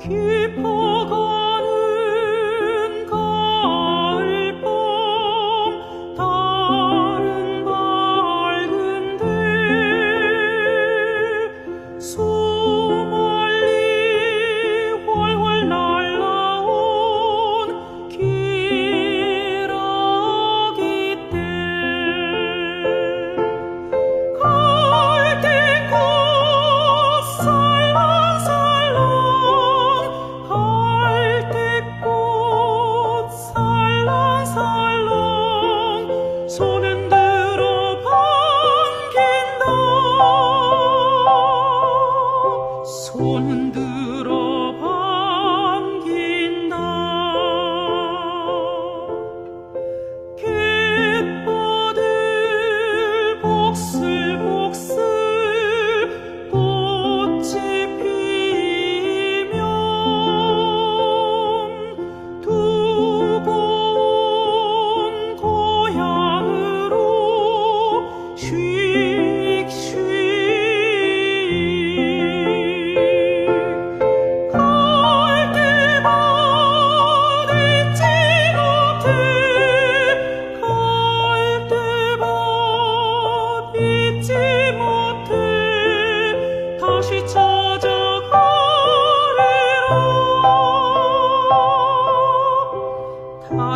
keep on going 손은 들어 번긴다. 손은 들어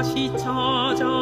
다시 찾아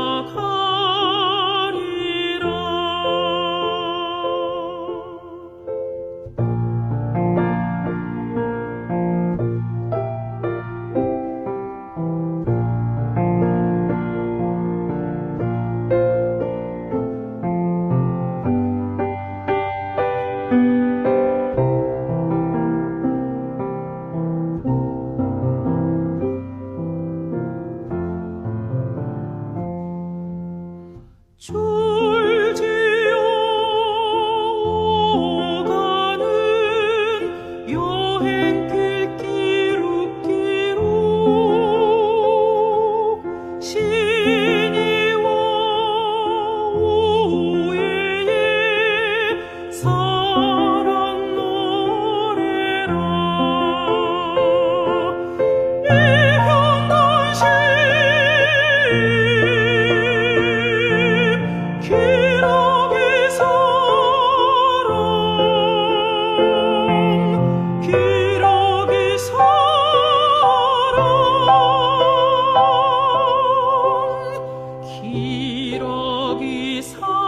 his heart.